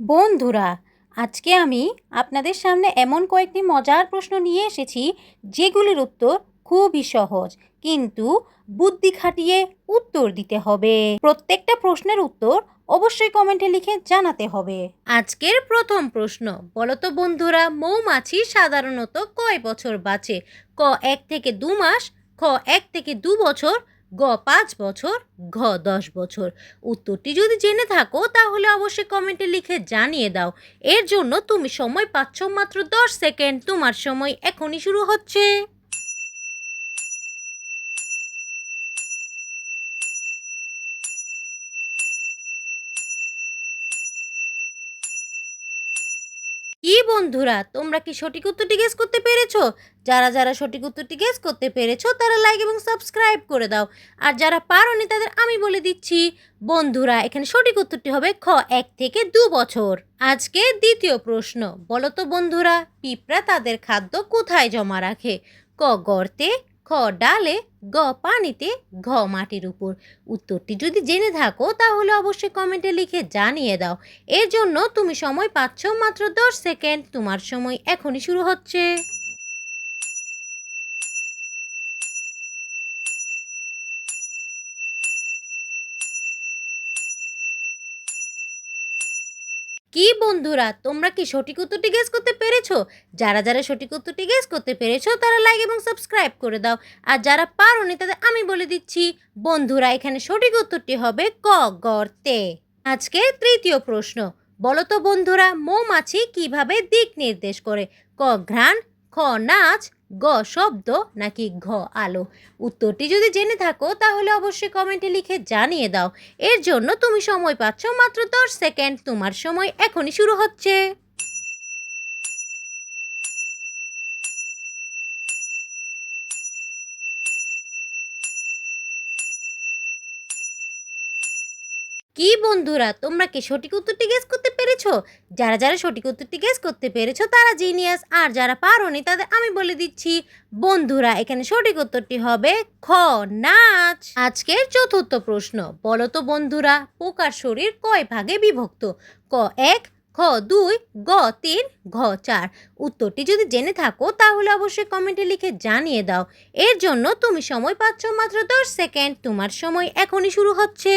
বন্ধুরা, আজকে আমি আপনাদের সামনে এমন কয়েকটি মজার প্রশ্ন নিয়ে এসেছি, যেগুলির উত্তর খুবই সহজ, কিন্তু বুদ্ধি খাটিয়ে উত্তর দিতে হবে। প্রত্যেকটা প্রশ্নের উত্তর অবশ্যই কমেন্টে লিখে জানাতে হবে। আজকের প্রথম প্রশ্ন, বলতো বন্ধুরা, মৌমাছি সাধারণত কয় বছর বাঁচে? ক এক থেকে দু মাস, খ এক থেকে দু বছর গ পাঁচ বছর, ঘ দশ বছর। উত্তরটি যদি জেনে থাকো, তাহলে অবশ্যই কমেন্টে লিখে জানিয়ে দাও। এর জন্য তুমি সময় পাচ্ছ মাত্র দশ সেকেন্ড। তোমার সময় এখনই শুরু হচ্ছে। কি বন্ধুরা, তোমরা কি সঠিক উত্তরটি গেস করতে পেরেছ? যারা যারা সঠিক উত্তরটি গেস করতে পেরেছ, তারা লাইক এবং সাবস্ক্রাইব করে দাও। আর যারা পারোনি, তাদের আমি বলে দিচ্ছি, বন্ধুরা, এখানে সঠিক উত্তরটি হবে খ, এক থেকে দু বছর। আজকে দ্বিতীয় প্রশ্ন বলো তো বন্ধুরা, পিঁপড়া তাদের খাদ্য কোথায় জমা রাখে? ক, গর্তে খ ডালে, গ পানিতে, ঘ মাটির উপর। উত্তরটি যদি জেনে থাকো, তাহলে অবশ্যই কমেন্টে লিখে জানিয়ে দাও। এর জন্য তুমি সময় পাচ্ছ মাত্র দশ সেকেন্ড। তোমার সময় এখনই শুরু হচ্ছে। কি বন্ধুরা, তোমরা কি সঠিক উত্তরটি গেস করতে পেরেছ? যারা যারা সঠিক উত্তরটি গেস করতে পেরেছ, তারা লাইক এবং সাবস্ক্রাইব করে দাও। আর যারা পারোনি, তাদের আমি বলে দিচ্ছি, বন্ধুরা, এখানে সঠিক উত্তরটি হবে ক, গর্তে। আজকে তৃতীয় প্রশ্ন বলো তো বন্ধুরা, মৌমাছি কীভাবে দিক নির্দেশ করে? ক, ঘ্রাণ, খ, নাচ গ শব্দ নাকি ঘ আলো? উত্তরটি যদি জেনে থাকো, তাহলে অবশ্যই কমেন্টে লিখে জানিয়ে দাও। এর জন্য তুমি সময় পাচ্ছ মাত্র দশ সেকেন্ড। তোমার সময় এখনই শুরু হচ্ছে। কি বন্ধুরা, তোমরা কি সঠিক উত্তরটি গেস করতে পেরেছ? যারা যারা সঠিক উত্তরটি গেস করতে পেরেছ, তারা জিনিয়াস আর যারা পারোনি, তাদের আমি বলে দিচ্ছি, বন্ধুরা, এখানে সঠিক উত্তরটি হবে খ, নাচ। আজকের চতুর্থ প্রশ্ন বলো তো বন্ধুরা, পোকার শরীর কয় ভাগে বিভক্ত? ক, এক, খ, দুই, গ, তিন, ঘ, চার। উত্তরটি যদি জেনে থাকো, তাহলে অবশ্যই কমেন্টে লিখে জানিয়ে দাও। এর জন্য তুমি সময় পাচ্ছ মাত্র দশ সেকেন্ড, তোমার সময় এখনই শুরু হচ্ছে।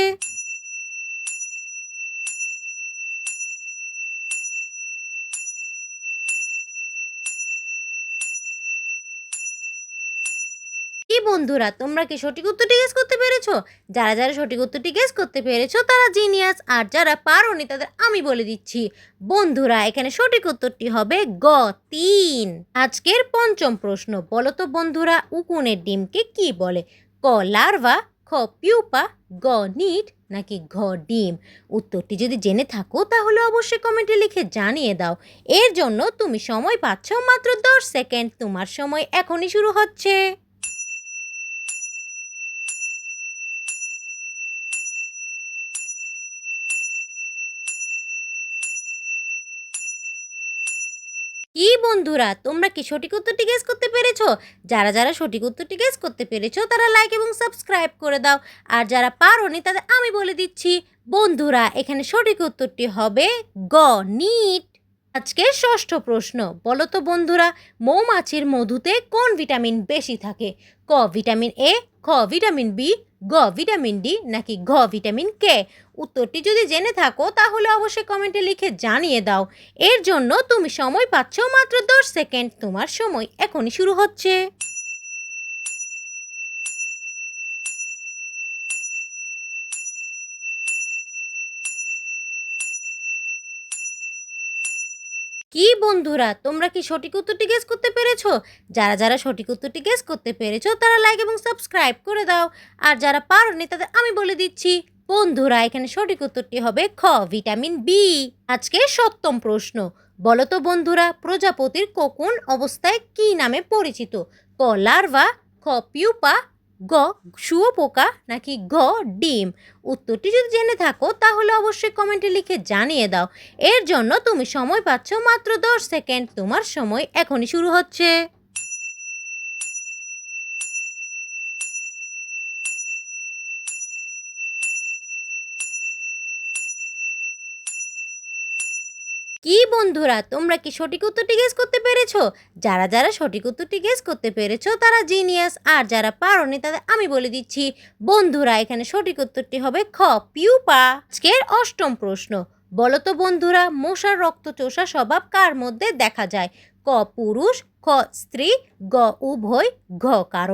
কি বন্ধুরা, তোমরা কি সঠিক উত্তরটি গেস করতে পেরেছ? যারা যারা সঠিক উত্তরটি গেস করতে পেরেছ, তারা জিনিয়াস আর যারা পারোনি, তাদের আমি বলে দিচ্ছি। বন্ধুরা, এখানে সঠিক উত্তরটি হবে গ, তিন। আজকের পঞ্চম প্রশ্ন বলো তো বন্ধুরা, উকুনের ডিমকে কি বলে? ক, লার্ভা, খ, পিউপা, গ, নিট, নাকি ঘ, ডিম? উত্তরটি যদি জেনে থাকো, তাহলে অবশ্যই কমেন্টে লিখে জানিয়ে দাও। এর জন্য তুমি সময় পাচ্ছ মাত্র দশ সেকেন্ড, তোমার সময় এখনই শুরু হচ্ছে। কি বন্ধুরা, তোমরা কি সঠিক উত্তরটি গেস করতে পেরেছ? যারা যারা সঠিক উত্তরটি গেস করতে পেরেছ, তারা লাইক এবং সাবস্ক্রাইব করে দাও। আর যারা পারোনি, তাদের আমি বলে দিচ্ছি, বন্ধুরা, এখানে সঠিক উত্তরটি হবে গ, নিট। আজকে ষষ্ঠ প্রশ্ন, বলো তো বন্ধুরা, মৌমাছির মধুতে কোন ভিটামিন বেশি থাকে? ক ভিটামিন এ খ ভিটামিন বি গ ভিটামিন ডি নাকি ঘ ভিটামিন কে? উত্তরটি যদি জেনে থাকো, তাহলে অবশ্যই কমেন্টে লিখে জানিয়ে দাও। এর জন্য তুমি সময় পাচ্ছ মাত্র দশ সেকেন্ড। তোমার সময় এখনই শুরু হচ্ছে। কি বন্ধুরা, তোমরা কি সঠিক উত্তরটি গেস করতে পেরেছ? যারা যারা সঠিক উত্তরটি গেস করতে পেরেছ, তারা লাইক এবং সাবস্ক্রাইব করে দাও। আর যারা পারোনি, তাদের আমি বলে দিচ্ছি, বন্ধুরা, এখানে সঠিক উত্তরটি হবে খ ভিটামিন বি আজকে সপ্তম প্রশ্ন, বলো তো বন্ধুরা, প্রজাপতির কোকুন অবস্থায় কি নামে পরিচিত? ক লার্ভা খ পিউপা গ শুয়োপোকা নাকি গ ডিম? উত্তরটি যদি জেনে থাকো, তাহলে অবশ্যই কমেন্টে লিখে জানিয়ে দাও। এর জন্য তুমি সময় পাচ্ছ মাত্র দশ সেকেন্ড। তোমার সময় এখনই শুরু হচ্ছে। কি বন্ধুরা, তোমরা কি সঠিক উত্তরটি গেস করতে পেরেছ? যারা যারা সঠিক উত্তরটি গেস করতে পেরেছ, তারা জিনিয়াস আর যারা পারোনি, তাদের আমি বলে দিচ্ছি, বন্ধুরা, এখানে সঠিক উত্তরটি হবে খ, পিউপা। আজকের অষ্টম প্রশ্ন, বলতো বন্ধুরা, মশার রক্ত রক্তচোষা স্বভাব কার মধ্যে দেখা যায়? ক, পুরুষ খ, স্ত্রী, গ, উভয়, ঘ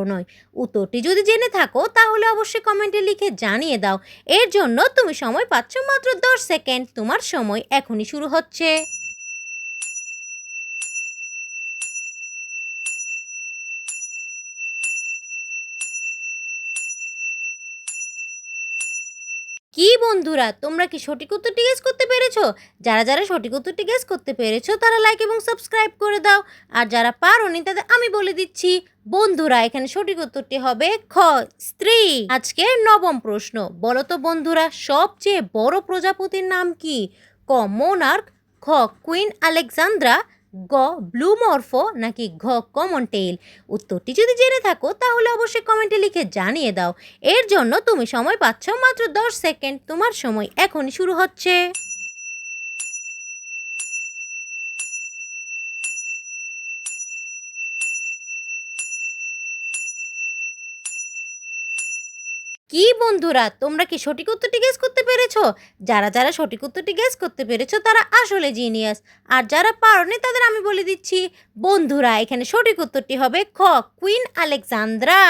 নয়। উত্তরটি যদি জেনে থাকো, তাহলে অবশ্যই কমেন্টে লিখে জানিয়ে দাও। এর জন্য তুমি সময় পাচ্ছ মাত্র দশ সেকেন্ড। তোমার সময় এখনই শুরু হচ্ছে। কি বন্ধুরা, তোমরা কি সঠিক উত্তরটি গেস করতে পেরেছ? যারা যারা সঠিক উত্তরটি গেস করতে পেরেছ, তারা লাইক এবং সাবস্ক্রাইব করে দাও। আর যারা পারোনি, তাদের আমি বলে দিচ্ছি, বন্ধুরা, এখানে সঠিক উত্তরটি হবে খ, স্ত্রী। আজকের নবম প্রশ্ন বলো তো বন্ধুরা, সবচেয়ে বড় প্রজাপতির নাম কি? ক মোনার্ক খ কুইন আলেকজান্দ্রা গ ব্লু মর্ফো নাকি ঘ কমন টেইল উত্তরটি যদি জেনে থাকো, তাহলে অবশ্যই কমেন্টে লিখে জানিয়ে দাও। এর জন্য তুমি সময় পাচ্ছ মাত্র দশ সেকেন্ড তোমার সময় এখনই শুরু হচ্ছে। কি বন্ধুরা, তোমরা কি সঠিক উত্তরটি গেস করতে পেরেছ? যারা যারা সঠিক উত্তরটি গেস করতে পেরেছ, তারা আসলে জিনিয়াস আর যারা পারোনি, তাদের আমি বলে দিচ্ছি, বন্ধুরা, এখানে সঠিক উত্তরটি হবে খ কুইন আলেকজান্দ্রা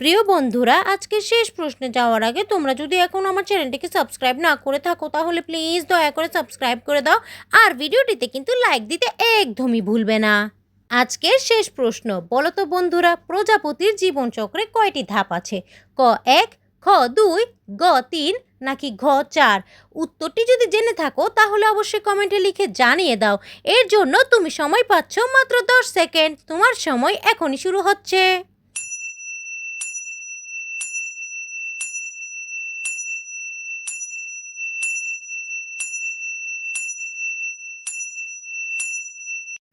প্রিয় বন্ধুরা আজকে শেষ প্রশ্নে যাওয়ার আগে তোমরা যদি এখন আমার চ্যানেলটিকে সাবস্ক্রাইব না করে থাকো, তাহলে প্লিজ দয়া করে সাবস্ক্রাইব করে দাও। আর ভিডিওটিতে কিন্তু লাইক দিতে একদমই ভুলবে না। আজকের শেষ প্রশ্ন বলো তো বন্ধুরা, প্রজাপতির জীবনচক্রে কয়টি ধাপ আছে? ক, এক খ দুই গ তিন নাকি ঘ চার? উত্তরটি যদি জেনে থাকো, তাহলে অবশ্যই কমেন্টে লিখে জানিয়ে দাও। এর জন্য তুমি সময় পাচ্ছ মাত্র দশ সেকেন্ড। তোমার সময় এখনই শুরু হচ্ছে।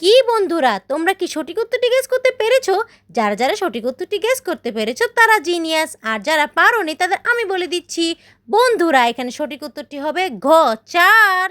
কি বন্ধুরা, তোমরা কি সঠিক উত্তরটি গেস করতে পেরেছ? যারা যারা সঠিক উত্তরটি গেস করতে পেরেছ, তারা জিনিয়াস আর যারা পারোনি, তাদের আমি বলে দিচ্ছি, বন্ধুরা, এখানে সঠিক উত্তরটি হবে ঘ, চার।